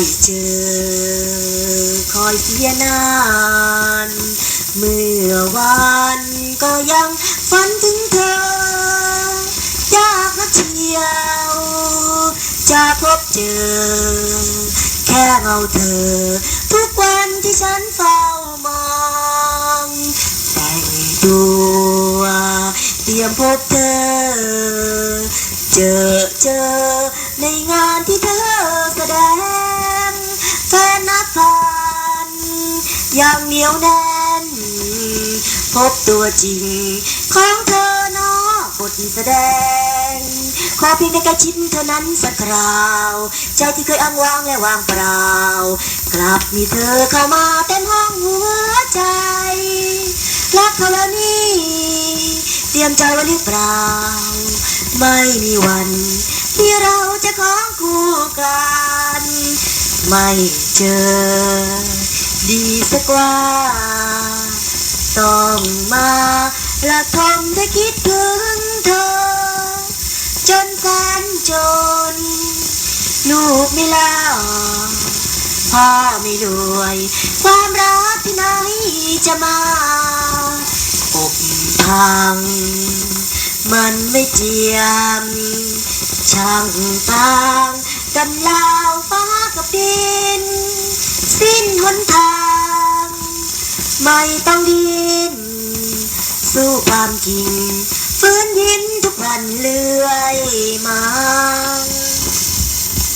เจอ คอยเพียนาน เมื่อวานก็ยังฝันถึงเธออยากนักเชียว จะพบเจอ แค่เงาเธอ ทุกวันที่ฉันเฝ้ามองแต่งตัวเตรียมพบเธอ เจอเจอ อย่างเหนียวแน่น พบตัวจริง ของเธอเนาะบทแสดง ขอเพียงได้ใกล้ชิดเท่านั้นสักคราว ใจที่เคยอ้างว้างและวางเปล่า กลับมีเธอเข้ามาเต็มห้องหัวใจรักเขาแล้วนี่เตรียมใจไว้หรือเปล่า ไม่มีวัน ที่เราจะของคู่กัน ไม่เจอ ดีสักว่า ต้องมาละทมได้คิดถึงเธอ จนแสนจน ลูกไม่ลาพ่อไม่รวย ความรักที่ไหนจะมาอกพัง มันไม่เจียม ช่างต่าง ไม่ต้องดิ้นสู้ความจริง ฟื้นยิ้มทุกวันเลื่อยมา